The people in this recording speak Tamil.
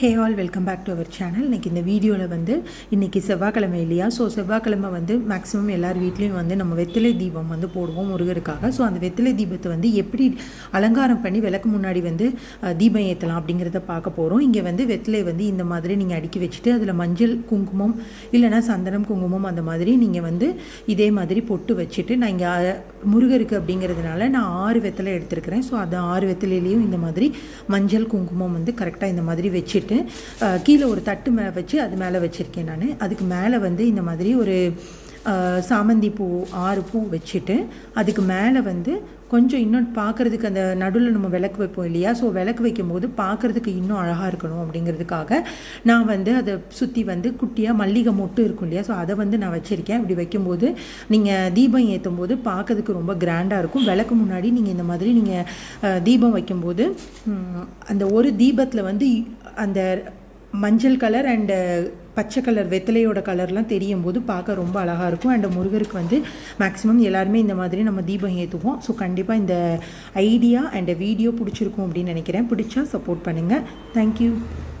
Hey all welcome back to our channel இன்றைக்கி இந்த வீடியோவில் வந்து இன்றைக்கி செவ்வாய்க்கிழமை இல்லையா? ஸோ செவ்வாய்க்கிழமை வந்து மேக்ஸிமம் எல்லார் வீட்லேயும் வந்து நம்ம வெத்திலை தீபம் வந்து போடுவோம் முருகருக்காக. ஸோ அந்த வெத்திலை தீபத்தை வந்து எப்படி அலங்காரம் பண்ணி விளக்கு முன்னாடி வந்து தீபம் ஏற்றலாம் அப்படிங்கிறத பார்க்க போகிறோம் இங்கே வந்து வெத்திலை வந்து இந்த மாதிரி நீங்கள் அடுக்கி வச்சுட்டு அதில் மஞ்சள் குங்குமம் இல்லைன்னா சந்தனம் குங்குமம் அந்த மாதிரி நீங்கள் வந்து இதே மாதிரி பொட்டு வச்சுட்டு நான் இங்கே முருகருக்கு அப்படிங்கிறதுனால நான் ஆறு வெத்தலை எடுத்திருக்கிறேன். ஸோ அந்த ஆறு வெத்தலையிலையும் இந்த மாதிரி மஞ்சள் குங்குமம் வந்து கரெக்டாக இந்த மாதிரி வச்சுட்டு கீழே ஒரு தட்டு மேலே வச்சு அது மேலே வச்சுருக்கேன் நான். அதுக்கு மேலே வந்து இந்த மாதிரி ஒரு சாமந்தி பூ ஆறு பூ வச்சுட்டு அதுக்கு மேலே வந்து கொஞ்சம் இன்னும் பார்க்குறதுக்கு அந்த நடுவில் நம்ம விளக்கு வைப்போம் இல்லையா? ஸோ விளக்கு வைக்கும்போது பார்க்குறதுக்கு இன்னும் அழகாக இருக்கணும் அப்படிங்கிறதுக்காக நான் வந்து அதை சுற்றி வந்து குட்டியாக மல்லிகை மொட்டு இருக்கும் இல்லையா? ஸோ அதை வந்து நான் வச்சுருக்கேன். இப்படி வைக்கும்போது நீங்கள் தீபம் ஏற்றும் போது பார்க்கறதுக்கு ரொம்ப கிராண்டாக இருக்கும். விளக்கு முன்னாடி நீங்கள் இந்த மாதிரி நீங்கள் தீபம் வைக்கும்போது அந்த ஒரு தீபத்தில் வந்து அந்த மஞ்சள் கலர் அண்டு uh, பச்சை கலர் வெத்தலையோட கலர்லாம் தெரியும் போது பார்க்க ரொம்ப அழகாக இருக்கும். அண்ட் முருகருக்கு வந்து மேக்ஸிமம் எல்லாருமே இந்த மாதிரி நம்ம தீபம் ஏற்றுவோம் ஸோ கண்டிப்பாக இந்த ஐடியா அண்ட் வீடியோ பிடிச்சிருக்கும் அப்படின்னு நினைக்கிறேன். பிடிச்சா சப்போர்ட் பண்ணுங்கள் தேங்க்யூ